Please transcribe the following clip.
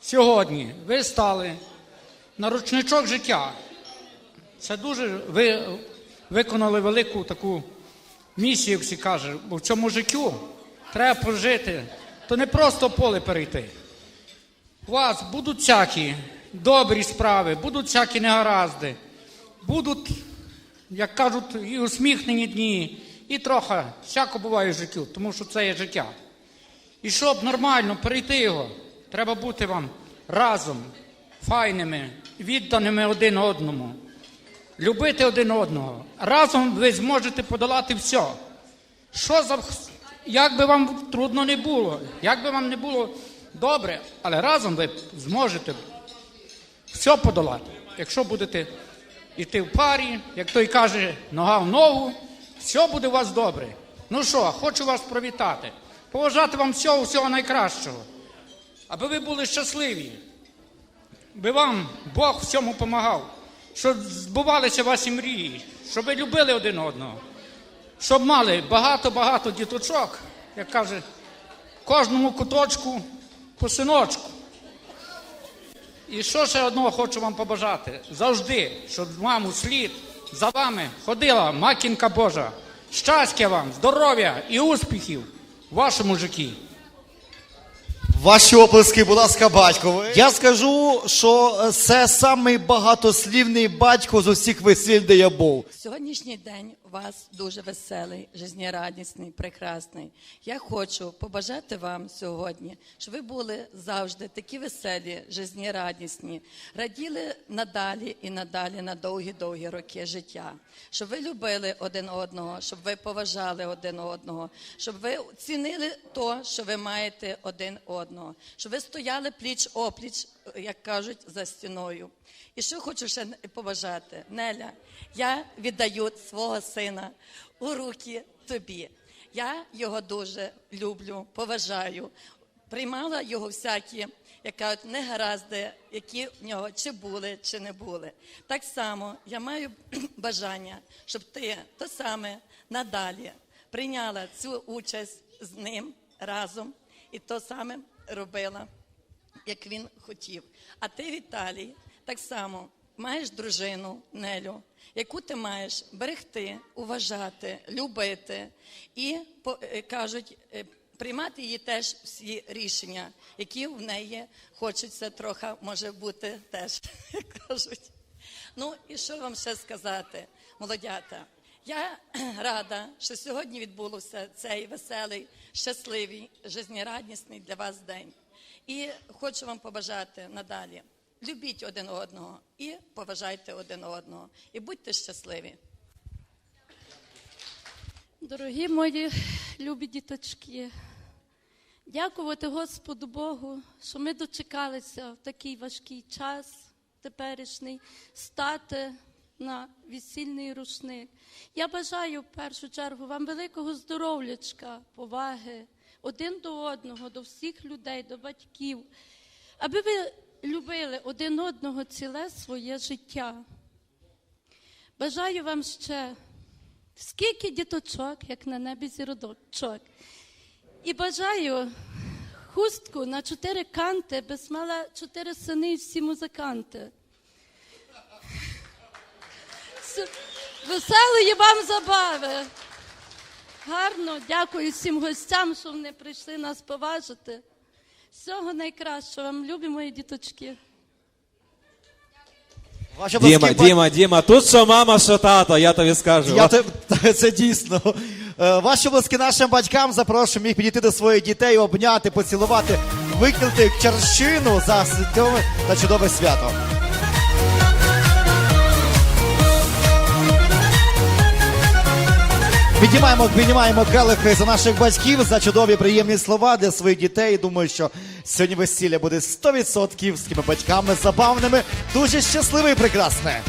сьогодні ви стали на ручничок життя. Це дуже ви виконали велику таку місію, як всі кажуть, бо в цьому життю треба прожити, то не просто поле перейти. У вас будуть всякі добрі справи, будуть всякі негаразди, будуть, як кажуть, і усміхнені дні, і трохи всяко буває в життю, тому що це є життя. І щоб нормально перейти його, треба бути вам разом, файними, відданими один одному, любити один одного. Разом ви зможете подолати все. Що за як би вам трудно не було, як би вам не було добре, але разом ви зможете все подолати. Якщо будете йти в парі, як той каже, нога в ногу, все буде у вас добре. Ну що, хочу вас привітати, поважати вам всього, всього найкращого, аби ви були щасливі, би вам Бог всьому допомагав, щоб збувалися ваші мрії, щоб ви любили один одного щоб мали багато-багато діточок, як каже, кожному куточку по синочку. І що ще одного хочу вам побажати? Завжди, щоб вам у слід за вами ходила макінка Божа. Щастя вам, здоров'я і успіхів в вашому житті. Ваші оплески, будь ласка, батькові. Я скажу, що це самий багатослівний батько з усіх весіль, де я був. Сьогоднішній день у вас дуже веселий, жизнерадісний, прекрасний. Я хочу побажати вам сьогодні, щоб ви були завжди такі веселі, жизнерадісні, раділи надалі і надалі на довгі-довгі роки життя, щоб ви любили один одного, щоб ви поважали один одного, щоб ви цінили то, що ви маєте один одного, щоб ви стояли пліч опліч, як кажуть, за стіною. І що хочу ще побажати, Неля, я віддаю свого сина у руки тобі. Я його дуже люблю, поважаю. Приймала його всякі, як кажуть, негаразди, які в нього чи були, чи не були. Так само я маю бажання, щоб ти то саме надалі прийняла цю участь з ним разом і то саме робила як він хотів. А ти, Віталій, так само маєш дружину Нелю, яку ти маєш берегти, уважати, любити і е, кажуть. е, Приймати її теж всі рішення, які в неї хочеться трохи, може бути теж, як кажуть. Ну і що вам ще сказати, молодята? Я рада, що сьогодні відбувся цей веселий, щасливий, жизнерадісний для вас день. І хочу вам побажати надалі. Любіть один одного і поважайте один одного. І будьте щасливі. Дорогі мої любі діточки, дякувати Господу Богу, що ми дочекалися в такий важкий час теперішній стати на весільний рушник. Я бажаю в першу чергу вам великого здоров'ячка, поваги один до одного, до всіх людей, до батьків, аби ви любили один одного ціле своє життя. Бажаю вам ще скільки діточок, як на небі зірочок. І бажаю хустку на чотири канти, без мала чотири сини і всі музиканти. Веселої вам забави. Гарно, дякую всім гостям, що вони прийшли нас поважити. Всього найкращого вам, любі мої діточки. Ваші Діма, Діма, Діма, тут що мама, що тато, я тобі скажу. Я те, це дійсно. Е, Ваші обласки нашим батькам запрошуємо їх підійти до своїх дітей, обняти, поцілувати, викинути чарщину за святове та чудове свято. Піднімаємо, піднімаємо келихи за наших батьків за чудові приємні слова для своїх дітей. Думаю, що сьогодні весілля буде 100% з такими батьками забавними, дуже щасливе і прекрасне.